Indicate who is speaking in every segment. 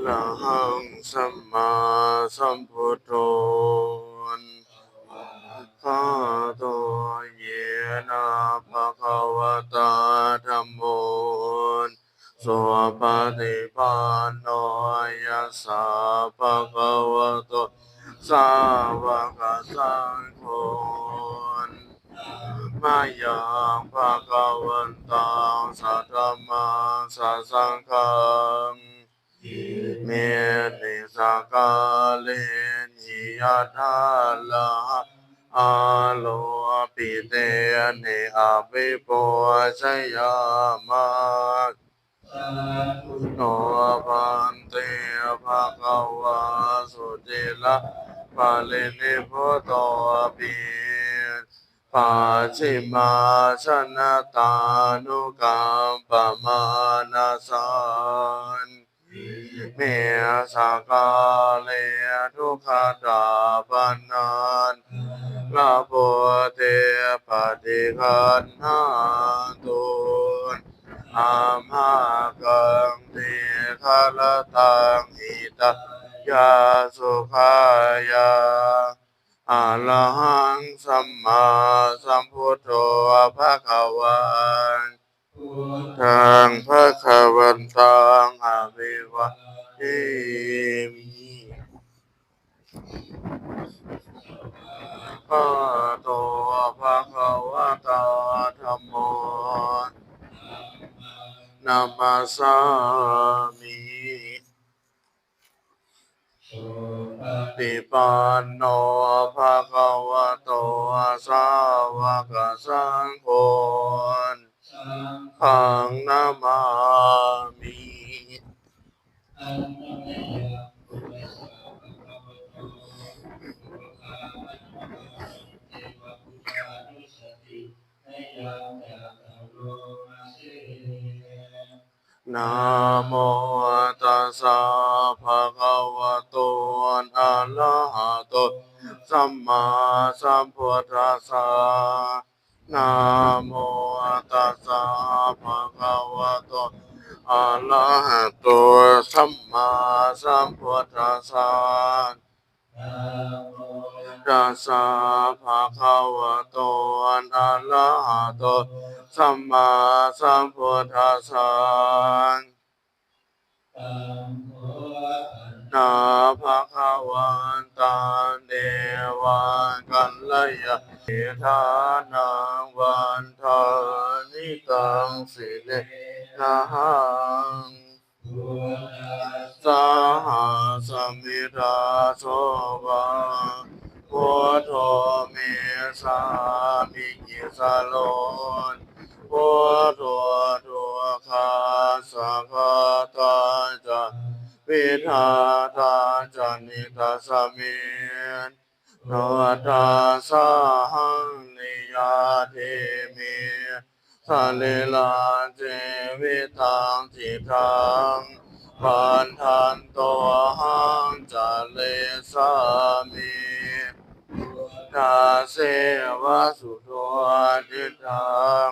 Speaker 1: Lahang sama sambutoh. โนพันเตภะคะวาสุจิละปะเลนิพุตโตปิปัจฉิมาชนะตานุกัมปมานาสันเมสากาเลทุกขตาปนานลาโพเทปฏิคันหาตุ อามากังเทคาลตังอิตายาสุขายาอะระหังสัมมาสัมพุทโธภะคะวันทางพระควันตังอะภิวะเทมิข้าโต นา โมตัสสะภะคะวะโตอะระหะโตสัมมาสัมพุทธัสสะตัสสะภะคะวะโตอะระหะโตสัมมาสัมพุทธัสสะ นาภะคะวันตันเดวันกัลยาเอทานังวันทานิกังสิเลนะหังสหสมิทาโสวะพุทโธเมสามิกิสโลนพุทโธทุกขาสังฆตา จาวิทาทาจันิทาสมินโนตาสาหังนิยาเทมิสาลิลาเจวิตังจิตังปันทันโตหังจัลเลสามินาเสวะสุโตจิตัง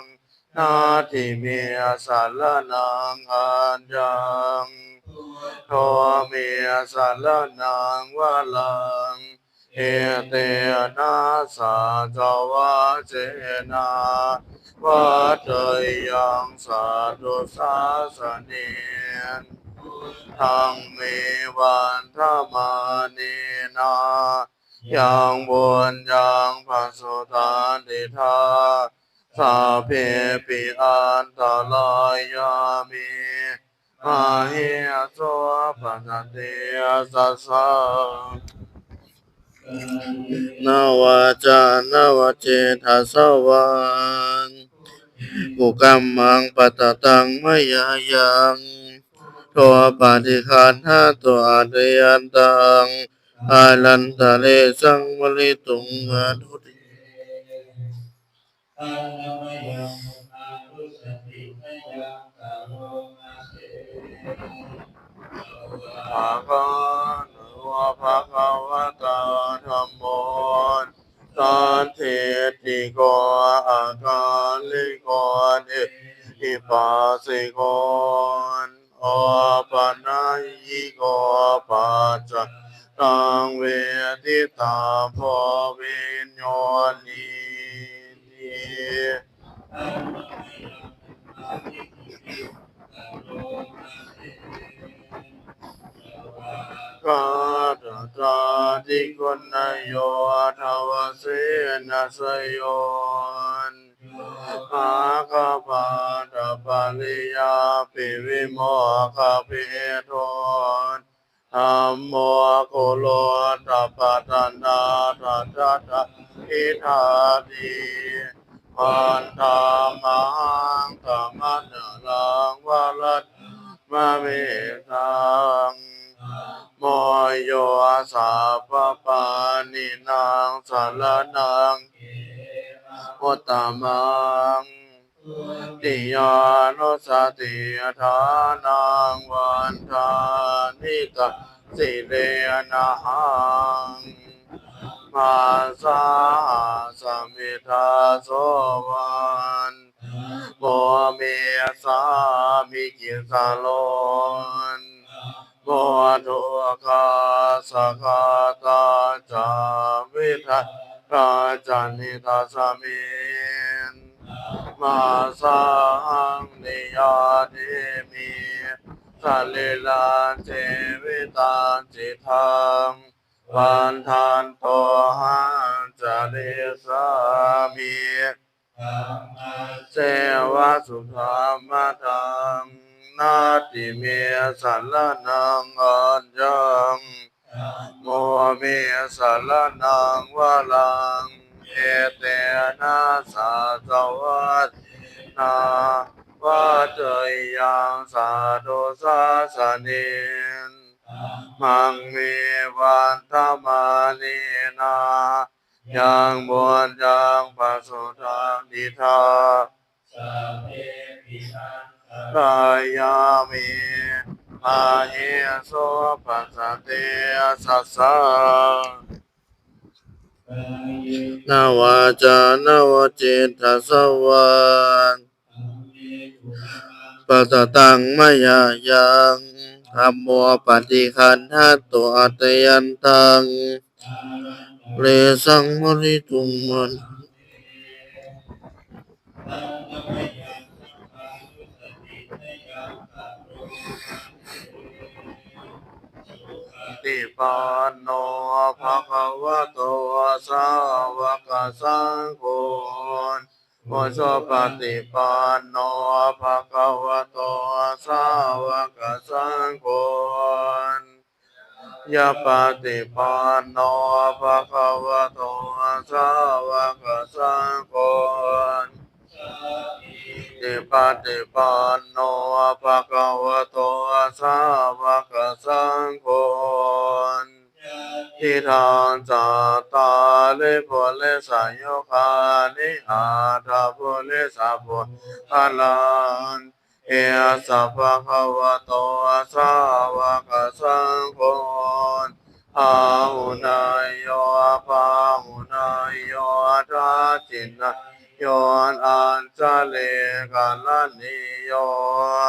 Speaker 1: นาทิเมสารนังอันยัง โทเมีสัลนังวะลัง เอเตนะสาจวะเจนะวัตยังสาธุสาสเนนทังเมวันธมานีนายังบุญยังปัสสุตานิทาสาเพปิอันตรายามิ อาหิอาโสปัสสติอาสัสสะนวาจานาวเจทัสวันกุกัมมังปัตตังมยายังตัวปฏิคันหาตัวอาเดยันตังอาลันตะเลสังวลิตุงอนุติ
Speaker 2: อันนมยัง
Speaker 1: ภะคะวะภะคะวะตาธัมโมสันติติโกอะกอิปัสสิโกนอปนัยิโกปัจจตังเวทิตาภเวิญโยนีนี กาตตา คุณโยทวเสนสโยนอาคาปาตปาลิยาปิวิโมคาปิโทนธัมโมโคโลตปะตันดาตตะตะอิทาติมันธามังธรรมะนังวะลัตมะเมตัง โมโยอาสาปปานินางสารนังอุตตมังติยานุสติฐานังวันทานิกะสิเลนะหังมาสาสมิทาโสวันโมเมสามิกิสาโลน โมทุกขาสกาตาจาวิทัราจานิตาสมินมาสังนิยาเดมิสลิลาเจวิตาจิตังวันทานโตหันจาริสามิเจวะสุธามะทัง นาติเมสัลลนังอัญญังโมเมสัลลนังวะลังเอเตนะสาสวัสนาวัจยังสาธุสาสนินมังเมวันธมานีนายังบวนยังปัสสุทางดิทา
Speaker 2: สัพเพปิสั
Speaker 1: น วาจานวจิตตสวัน
Speaker 2: ธัมเมตุสัง ขะ
Speaker 1: ติปันโนภะคะวะโตสาวกสังโฆโมโชปฏิปันโนภะคะวะโตสาวกสังโฆยะปฏิปันโนภะคะวะโตสาวกสังโฆ ติปฏิปันโนภะคะวะโตสาวกสังโฆทิทานจัตตาลิปุเลสายโยคานิอาทาปุเลสาปุอาลันเอสัพพะคะวะโตสาวกสังโฆอาหุนายโยอาภาหุนายโยทัจจินะ โยนอัญจเลกาลนิโย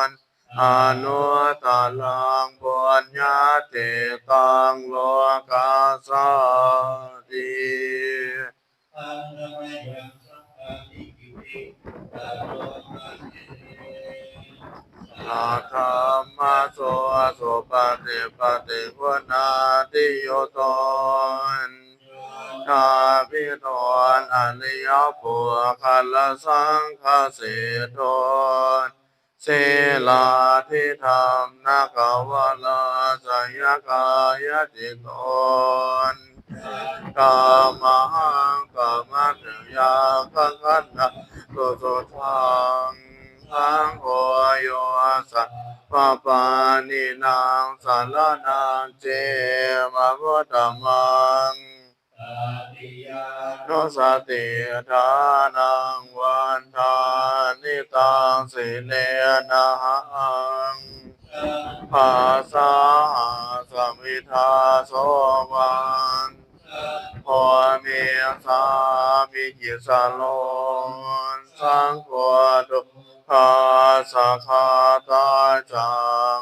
Speaker 1: นอนุตตลังปุญญาเตตังโลกาสาติ
Speaker 2: ตังกมยังสังฆานิกิติตังโรมา
Speaker 1: ธรรมโสโสปฏิปฏิพุนาติโยตน ชาพิโตนอริยปุคัลสังคเสโตนเสลาทิธรรมนาคาวลาสยกายติโตนกามหังกามัตยาคัคันนะตุสุทังทังโหโยสัพปปานินางสารนังเจมะพุทธมัง
Speaker 2: ตาติยา
Speaker 1: โนสติทานังวันทานิตังสิเลนะหังภาษาสมิทาโสวันพอมีสามิกิสาโลนสังโฆตุภคาสะคาตาจา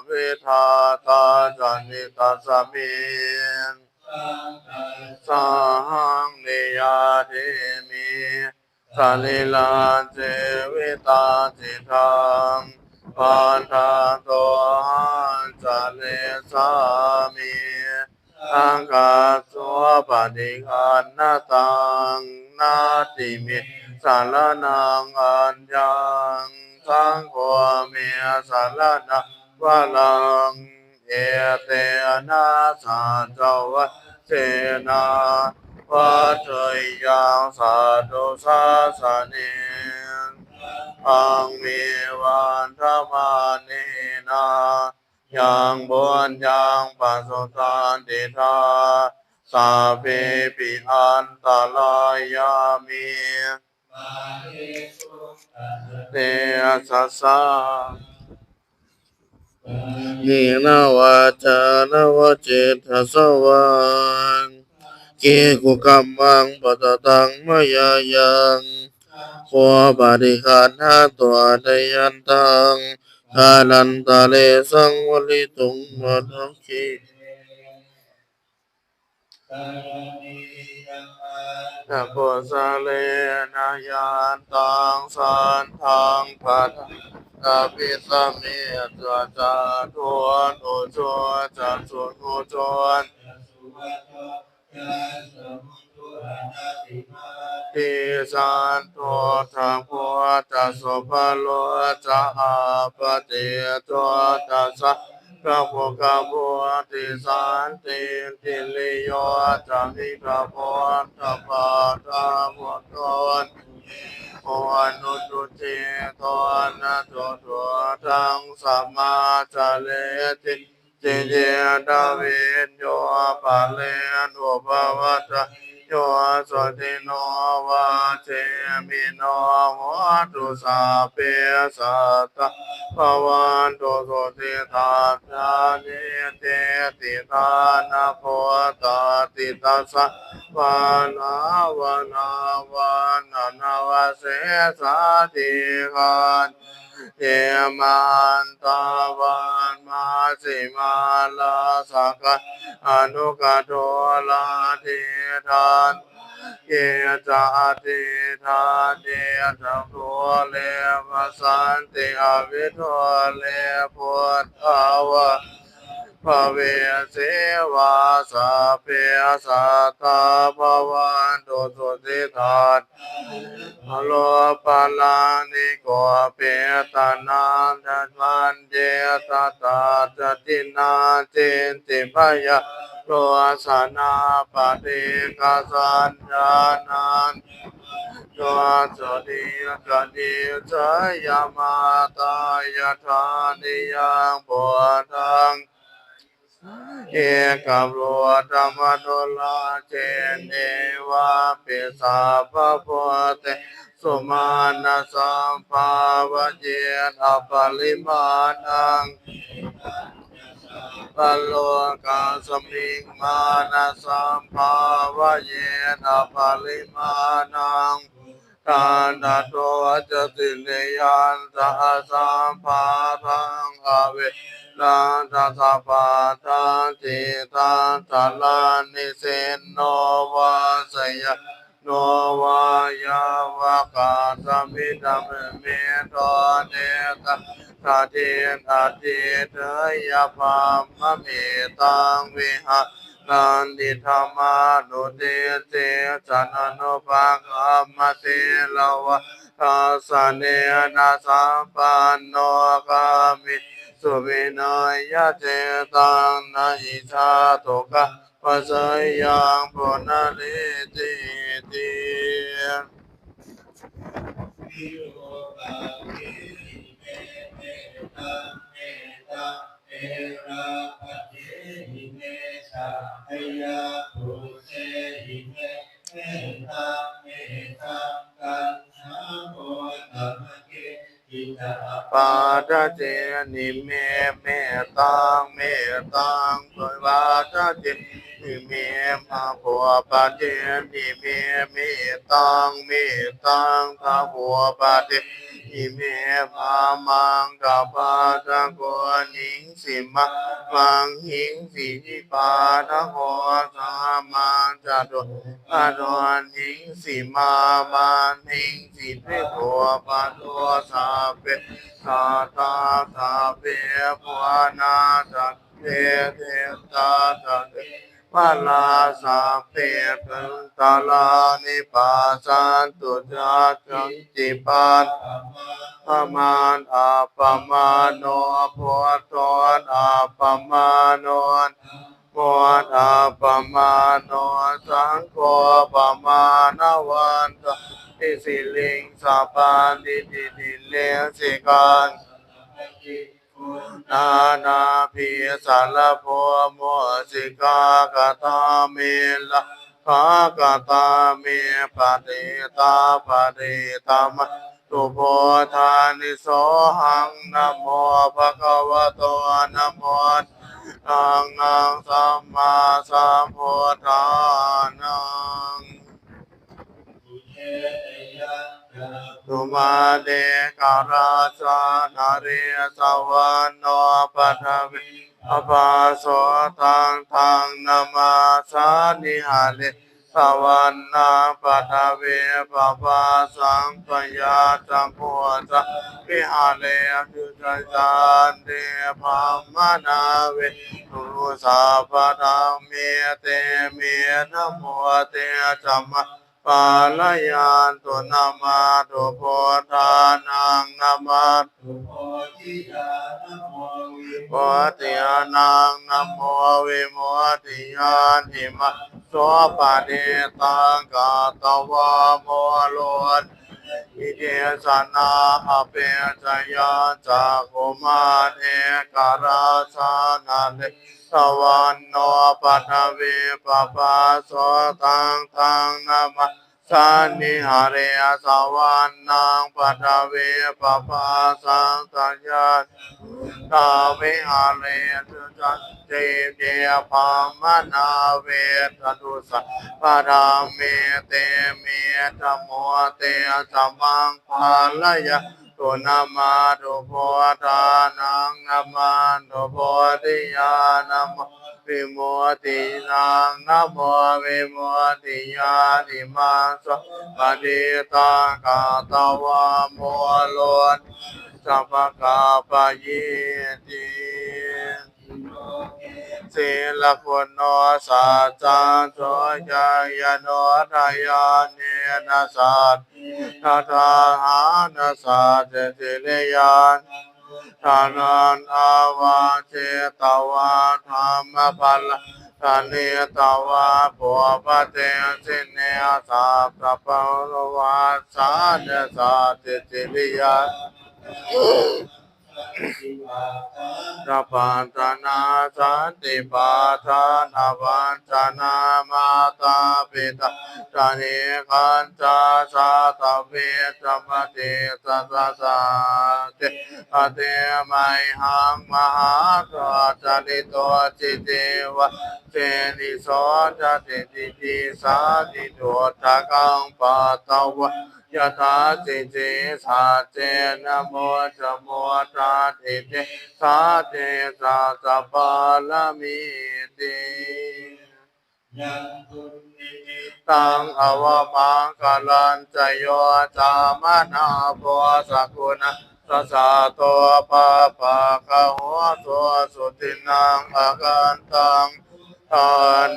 Speaker 1: วิทาตาจานิตาสมิน สหังนิยาเทมิสาลิลาเจวิตาจิตังปันทาโตหันจะเลสามิอังกาสัวปฏิคันนาตังนาติมิสารนังอัญญังสังโฆเมียสารนังวะลัง เอเตนะสาจวัเจนะวัฏยังสัตุสาสะเนอังมีวันธรรมานีนายังบุญยังปัสสุตันติทาสาเปปิอันตรายามิเตสัสสะ นีนาวาจานาวเจตสวังเกกุกัมมังปตตังมยายังขวปฏิคันาตัวไดยันตังทานันตะเลสังวลิตุงมะทังคี นะโพสะเลนะยานตังสันทังปัตอาภิสมิจัจาทวนโอจวนจันสุนโอจวนทิสันโททางพัวจัสสุภโลจะอาปฏิตัวจัสสะ กะโพกะโพติสันติติลิโยจะมิกะโพตะปาตาพุทโตโอนุตุเตโตนะโตโตทังสัมมาจเลติเจเจดาวินโยปะเลนโอภวัตโยสติโนวาเจมิโนโหตุสาเปสัตตะ ภวันตโสติตาจานิเตติตานาโพตาติตาสะวานาวานาวานานาวเสสาธิกันเยมันตาวันมาสิมาลาสักอนุกโตลาทิทาน เยจาติทาเดจังตัวเลมสันติอวิโทเลพุทธาวะ ภเวเสวาสาเปสัตตาภวันตุสุติทานอโลปาลานิโกเปตานันทันวันเจตตาจตินาเจนติพยาโลสนาปฏิกาสัญญานันตัวสติกติจยามาตายทานิยังปวดัง เอกบรวธรรมตุลาเจเนวาปิสาภพเตสุมาณสัมภาวเจนะปริมาณังปโลกาสมิงมานสัมภาวเยนะปริมาณัง ทานตโตจะติเลยันตาสัมภาทังอเวลันตสปาทันติตันตะลานิเสนโนวาสยะโนวายาวกาสมิดามเมตเนตตาเทตาเทเทยภามะเมตังวิหะ นันติธรรมานุเตเตจันโนภาคามเตลวะทาสเนนะสัมปันโนกามิสุวินัยเจตังนาอิชาตุกะปัสยังปุณลิติติเอราปฏิาทะเจนิเมเมตังเมตังปวาทะเจนิเมมาผัวปาเจนิเมเมตังเมตังพาผัวปาเจ อิเมมามังกาปาตะโกนิงสิมะมังหิงสิจิปาทะโหสามังจัตุปะโดนิงสิมามันหิงสิปิโตปะโตสาเปสาตาสาเปปวานาจัตเตเทตาจัตเต พาลาสาเปตันตาลานิปาสันตุจาจังจิปานปมาณอาปมาโนโพธนอาปมาโนนโพธอาปมาโนสังโฆปมาณวันตติสิลิงสาปานิติติเลสิกัน นานาพิสารพโมสิกากตาเมละภากตาเมปฏิตาปฏิตามตุโพธานิโสหังนะโมภะคะวะโตนะโมตังนังสัมมาสัมพุทธานังเยยะ ตุมาเดการาชานาเรสวันโนปัทวิอภาโสตังทังนามาสานิหาเลสวันนาปัทวิปปาสังปยาจัมพุทธวิหาเลจุจจันเดพัมมนาเวตุสาปะธรรมเมเตเมนโมเตจัมมะ ปาลยานตุนามาตุโพธานังนามาตุโพธิยานังนะโมวิโมติยานิมาโสปะเดตังกาตวะโมโลน อิเดสนาหเปจยาจากโกมาเนการาสานาเลสวันโนปัทวีปปาโสตังตังนามา สันนิหาเรสวันนังปัทวีปปาสังสัญญาตาวิหาเรสุจันเจเจพามนาเวทตุสัปะดาเมเตเมตโมเตสัมังภาลยะตุนามาตุโพธานังนามาตุโพธิยานามา วิโมตินังนะโมวิโมติญาณิมาสปฏิตากาตวะโมโลนสัพกาปะเยติสิลคุณโนสัจจังโสยายโนทายานินาสัตนาทาหานาสัจสิเลยาน ทานันอาวาเจตวาธรรมปัลทานิตวาปัวปะเตสิเนสัพพะปะวาสาเนสัติสิลิยา สัพพันธนาสันติปาทานาวันจนามาตาปิตาจานิคันจาสาตเวจมติสัสสะเตปเตไมหังมหาราจริโตจิตเวะเจนิโสจติติติสาติโดทะกังปะตวะ ยะถาสิเจสาเจนะโมจโมตาติเตสาเตสาสะปาลมิติตังอวมังกลันจโยจามนาโพสกุณสสะตัวปะปะคะหัวตัวสุตินังอากันตัง ทา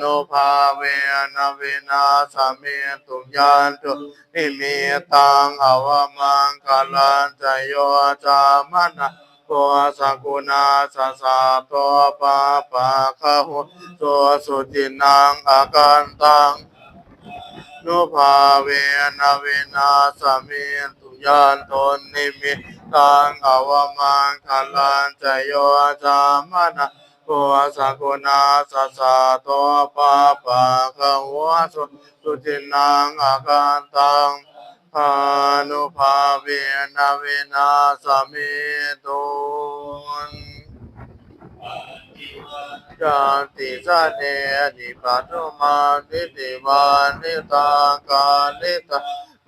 Speaker 1: นุภาเวนะวินาสเมตุยันตุนิมิตังอวมังกลันจโยจามนาตัวสกุณาสสะตัวปะปะคะหัวตัวสุตินังอากันตังนุภาเวนะเวนาสเมตุยานตนนิมิตังอวมังคลันจโยจามนะ ปัวสกุณาสสะโตปะปะคะวะสุสุจินังอาการตังพานุภาเวนะเวนาสเมตุนจาติสเนนิปัตุมานิติวานิตากานิตา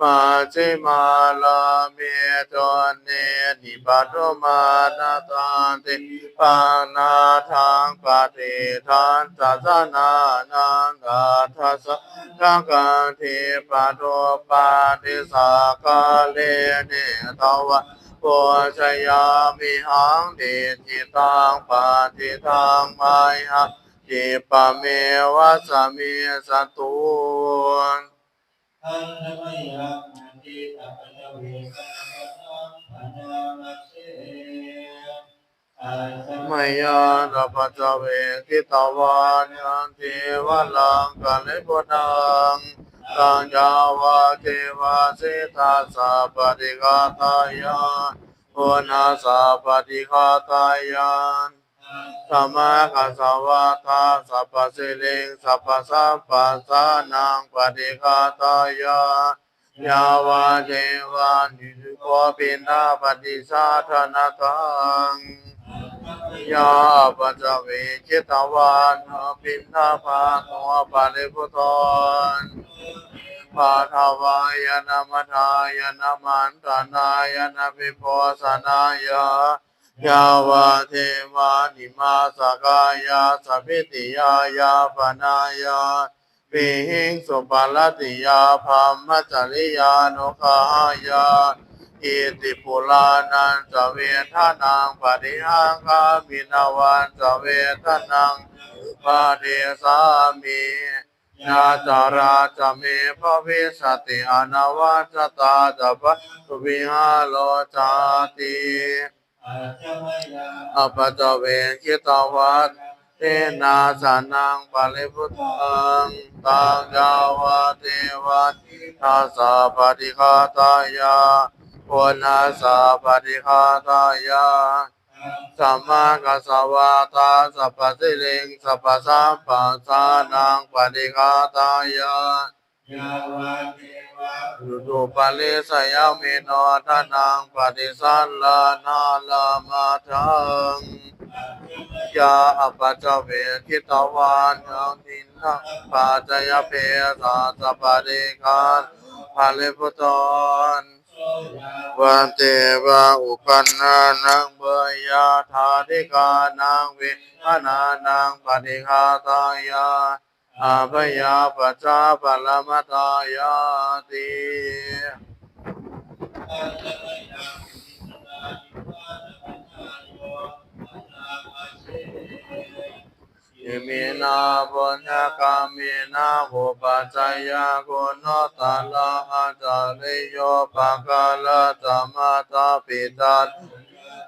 Speaker 1: ปัจจิมาลาเมจนเนนิปัตมานาตาติปานาทังปฏิทันจัสนานังกาทัสสะทังกันทิปัตโตปาติสากาเลเนตวะปัจจยามิหังดิจิตังปฏิทังไมหังจิปเมวะสเมิสตุน
Speaker 2: อันธมยังมันติตัปะเวสังปัญญามัสเสอาส
Speaker 1: มยาตปัจเวทิตาวานันติวะลังกัลปุตังตัญญาวะเทวาสิตาสัพปฏิฆาตายานปุณาสัพปฏิฆาตายาน สัมมากัสสวะตาสัพพสิลิงสัพพสัพพสานังปฏิฆาตายายาวาเทวานิสุโกปินาปฏิสาธนาตังยาปัจจเวจิตวานปินนาภาตัวปาริพุทนปาทวายนามทายนามันตานายนาภิโพสนายา ยาวาเทวานิมาสกายาสพิติยายาปนายาปิหิงสุปาลติยาภามัจจริยานุขายาอิติปุลานันสเวทนังปฏิหังคามินาวันสเวทนังปฏิสามีนาจาราจะเมภวิสติอนาวัจตาจะปะตุวิหาโลจาติ
Speaker 2: อาจมยา
Speaker 1: อปจเวคิตาวัตเทนาสานังปาลิพุตังตังยาวะเทวัตทัสสะปฏิฆาตายาปุณาสะปฏิฆาตายาสัมมากัสสวะตาสัพพสิลิงสัพพสัมปัสสานังปฏิฆาตายา
Speaker 2: ยาวาเทวา
Speaker 1: ดุตุปะลิสยามิโนทนังปฏิสัลลานาลามาทังยาอปัจจเวคิตวานยังนินทปัจจยเพสาสปะเดกานภาลิพุตนวันเตวะอุปันนานังเบยาธาธิกานังวิหานานังปฏิฆาตายา อาภยาปัจาปรมตายาติ
Speaker 2: อันธมยังมินานิวานะโยปัญญามัสเส
Speaker 1: ยิมินาปุญกามินาอุปัจจยากุณตาลาอาจาริโยปะกาลตมาตาปิตาปิตัต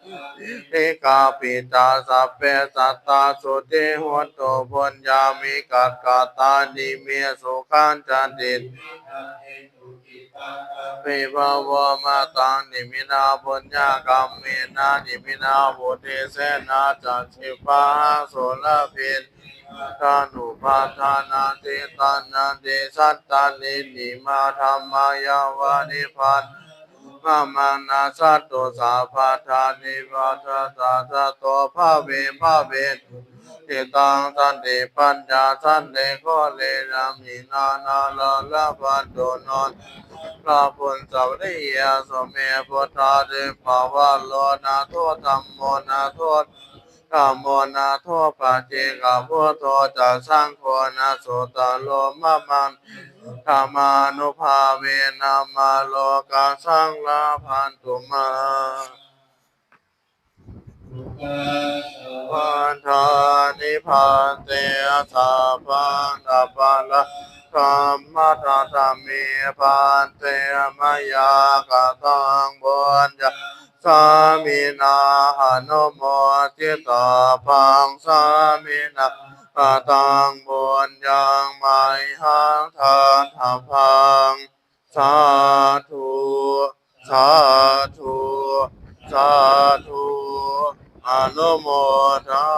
Speaker 1: ามัตเอกาปิตาสัพเพสัตตาสุติหุตุปุญญามิกัตกาตานิเมสุขันจันติปิภาวมาตังนิมินาปุญญากรรมเมนานิมินาบุติเสนาจัตถิปาโสลพินทานุปาทานาติตานาติสัตตานินิมาธรรมายาวานิพันมามานาสัตโตสาปาทานิวัตตาสัตโตภาเวภาเวติตังสันติปัญญาสันติโกเลรามินานาลาลาปันโตนนพระพุทธเรียสมเมพุทธาเดภาวะโลนาโทธัมโมนาโทธ มโมนาทปัจเจกพุทโธจะสังโฆนาสุตโลมะมันธรรมานุภาเวนะมาโลกาสังลาพันตุมา
Speaker 2: สุขะ
Speaker 1: วันทานิพันเตสัพพังตัปปะละธรรมะตตะเมพันเตมยากตังบุญญา สามินาหนุโมทิตาพังสามินาปะตังบุญยังไม่หังทานทพังสาธุสาธุสาธุอนุโมทา